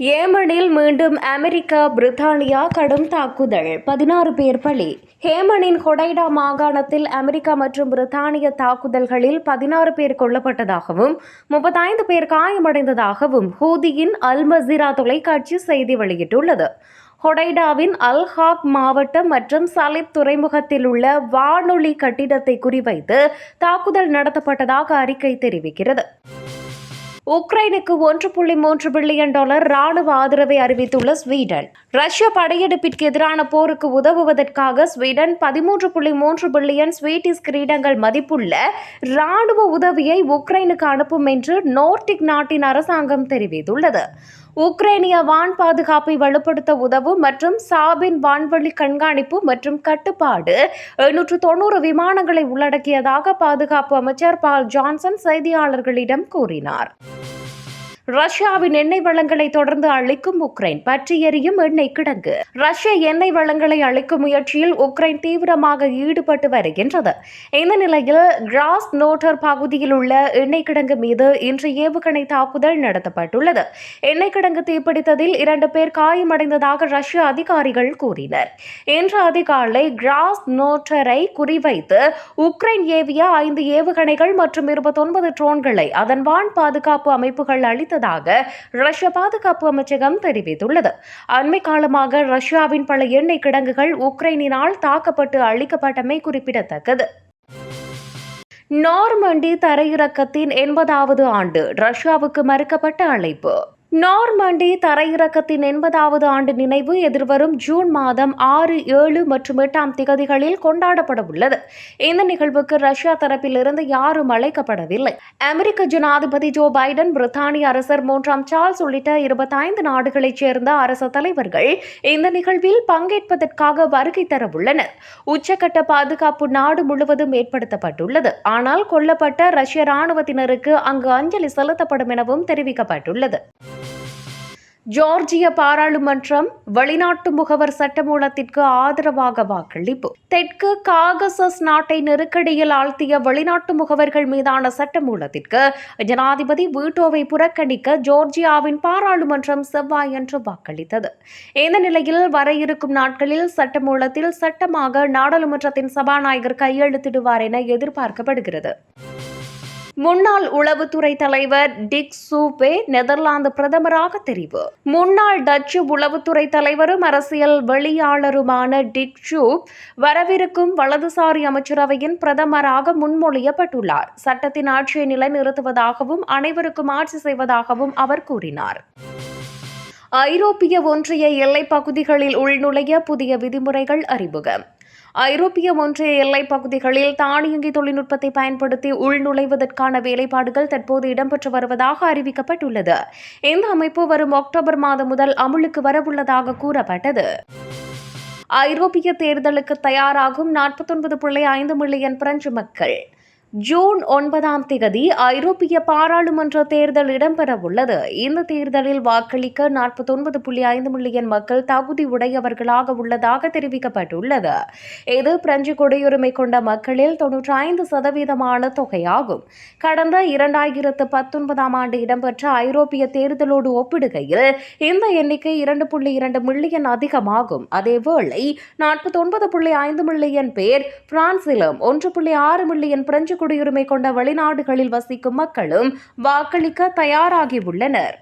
ஏமனில் மீண்டும் அமெரிக்கா பிரித்தானியா கடும் தாக்குதல். பதினாறு பேர் பலி. ஹேமனின் ஹொடைடா மாகாணத்தில் அமெரிக்கா மற்றும் பிரித்தானிய தாக்குதல்களில் பதினாறு பேர் கொல்லப்பட்டதாகவும் முப்பத்தைந்து பேர் காயமடைந்ததாகவும் ஹூதியின் அல் மசீரா தொலைக்காட்சி செய்தி வெளியிட்டுள்ளது. ஹொடைடாவின் அல் ஹாக் மாவட்டம் மற்றும் சலிப் துறைமுகத்தில் உள்ள வானொலி கட்டிடத்தை குறிவைத்து தாக்குதல் நடத்தப்பட்டதாக அறிக்கை தெரிவிக்கிறது. உக்ரைனுக்கு ஒன்று புள்ளி மூன்று பில்லியன் டாலர் ராணுவ ஆதரவை அறிவித்துள்ள ஸ்வீடன். ரஷ்ய படையெடுப்பிற்கு எதிரான போருக்கு உதவுவதற்காக ஸ்வீடன் பதிமூன்று புள்ளி மூன்று பில்லியன் ஸ்வீடிஷ் கிரீடங்கள் மதிப்புள்ள ராணுவ உதவியை உக்ரைனுக்கு அனுப்பும் என்று நோர்டிக் நாட்டின் அரசாங்கம் தெரிவித்துள்ளது. உக்ரைனிய வான் பாதுகாப்பை வலுப்படுத்த உதவும் மற்றும் சாபின் வான்வழி கண்காணிப்பு மற்றும் கட்டுப்பாடு. எழுநூற்று தொண்ணூறு விமானங்களை உள்ளடக்கியதாக பாதுகாப்பு அமைச்சர் பால் ஜான்சன் செய்தியாளர்களிடம் கூறினார். ரஷ்யாவின் எண்ணெய் வளங்களை தொடர்ந்து அழிக்கும் உக்ரைன் பற்றி எரியும் எண்ணெய் கிடங்கு. ரஷ்ய எண்ணெய் வளங்களை அழிக்கும் முயற்சியில் உக்ரைன் தீவிரமாக ஈடுபட்டு வருகின்றது. இந்த நிலையில் கிராஸ் நோட்டர் பகுதியில் உள்ள எண்ணெய் கிடங்கு மீது இன்று ஏவுகணை தாக்குதல் நடத்தப்பட்டுள்ளது. எண்ணெய் கிடங்கு தீப்பிடித்ததில் இரண்டு பேர் காயமடைந்ததாக ரஷ்ய அதிகாரிகள் கூறினர். இன்று அதிகாலை கிராஸ் நோட்டரை குறிவைத்து உக்ரைன் ஏவிய ஐந்து ஏவுகணைகள் மற்றும் இருபத்தொன்பது ட்ரோன்களை அதன் வான் பாதுகாப்பு அமைப்புகள் அளித்த அளித்ததாக ரஷ்ய பாதுகாப்பு அமைச்சகம் தெரிவித்துள்ளது. அண்மை காலமாக ரஷ்யாவின் பல எண்ணெய் கிடங்குகள் உக்ரைனினால் தாக்கப்பட்டு அழிக்கப்பட்டமை குறிப்பிடத்தக்கது. நார்மண்டி தரையிறக்கத்தின் எண்பதாவது ஆண்டு ரஷ்யாவுக்கு மறுக்கப்பட்ட அழைப்பு. நார்மண்டி தரையிறக்கத்தின் எண்பதாவது ஆண்டு நினைவு எதிர்வரும் ஜூன் மாதம் ஆறு ஏழு மற்றும் எட்டாம் திகதிகளில் கொண்டாடப்பட உள்ளது. இந்த நிகழ்வுக்கு ரஷ்யா தரப்பிலிருந்து யாரும் அழைக்கப்படவில்லை. அமெரிக்க ஜனாதிபதி ஜோ பைடன் பிரித்தானிய அரசர் மூன்றாம் சார்ல்ஸ் உள்ளிட்ட இருபத்தைந்து நாடுகளைச் சேர்ந்த அரசு தலைவர்கள் இந்த நிகழ்வில் பங்கேற்பதற்காக வருகை தரவுள்ளனர் உச்சக்கட்ட பாதுகாப்பு நாடு முழுவதும் ஏற்படுத்தப்பட்டுள்ளது. ஆனால் கொல்லப்பட்ட ரஷ்ய ராணுவத்தினருக்கு அங்கு அஞ்சலி செலுத்தப்படும் எனவும் தெரிவிக்கப்பட்டுள்ளது. ஜார்ஜிய பாராளுமன்றம் வெளிநாட்டு முகவர் சட்டமூலத்திற்கு ஆதரவாக வாக்களிப்பு. தெற்கு காகசஸ் நாட்டை நெருக்கடியில் ஆழ்த்திய வெளிநாட்டு முகவர்கள் மீதான சட்டமூலத்திற்கு ஜனாதிபதி வீட்டோவை புறக்கணிக்க ஜோர்ஜியாவின் பாராளுமன்றம் செவ்வாயன்று வாக்களித்தது. இந்த நிலையில் வர இருக்கும் நாட்களில் சட்டமூலத்தில் சட்டமாக நாடாளுமன்றத்தின் சபாநாயகர் கையெழுத்திடுவார் என எதிர்பார்க்கப்படுகிறது. முன்னாள் உளவுத்துறை தலைவர் டிக் சூபே நெதர்லாந்து பிரதமராக தெரிவு. முன்னாள் டச்சு உளவுத்துறை தலைவரும் அரசியல் வெளியாளருமான டிக் ஷூப் வரவிருக்கும் வலதுசாரி அமைச்சரவையின் பிரதமராக முன்மொழியப்பட்டுள்ளார். சட்டத்தின் ஆட்சியை நிலைநிறுத்துவதாகவும் அனைவருக்கும் ஆட்சி செய்வதாகவும் அவர் கூறினார். ஐரோப்பிய ஒன்றிய எல்லைப் பகுதிகளில் உள்நுழைய புதிய விதிமுறைகள் அறிமுகம். ஐரோப்பிய ஒன்றிய எல்லைப் பகுதிகளில் தானியங்கி தொழில்நுட்பத்தை பயன்படுத்தி உள்நுழைவதற்கான வேலைப்பாடுகள் தற்போது இடம்பெற்று வருவதாக அறிவிக்கப்பட்டுள்ளது. இந்த அமைப்பு வரும் அக்டோபர் மாதம் முதல் அமுலுக்கு வரவுள்ளதாக கூறப்பட்டது. ஐரோப்பிய தேர்தலுக்கு தயாராகும் நாற்பத்தொன்பது புள்ளி ஐந்து மில்லியன் பிரெஞ்சு மக்கள். ஜூன் ஒன்பதாம் தேதி ஐரோப்பிய பாராளுமன்ற தேர்தல் இடம்பெறவுள்ளது. இந்த தேர்தலில் வாக்களிக்க நாற்பத்தொன்பது புள்ளி ஐந்து மில்லியன் மக்கள் தகுதி உடையவர்களாக உள்ளதாக தெரிவிக்கப்பட்டுள்ளது. இது பிரெஞ்சு குடியுரிமை கொண்ட மக்களில் தொன்னூற்றி ஐந்து சதவீதமான தொகையாகும். கடந்த இரண்டாயிரத்து பத்தொன்பதாம் ஆண்டு இடம்பெற்ற ஐரோப்பிய தேர்தலோடு ஒப்பிடுகையில் இந்த எண்ணிக்கை இரண்டு புள்ளி இரண்டு மில்லியன் அதிகமாகும். அதேவேளை நாற்பத்தொன்பது புள்ளி ஐந்து மில்லியன் பேர் பிரான்சிலும் ஒன்று புள்ளி ஆறு மில்லியன் பிரெஞ்சு குடியுரிமை கொண்ட வெளிநாடுகளில் வசிக்கும் மக்களும் வாக்களிக்க தயாராகியுள்ளனர்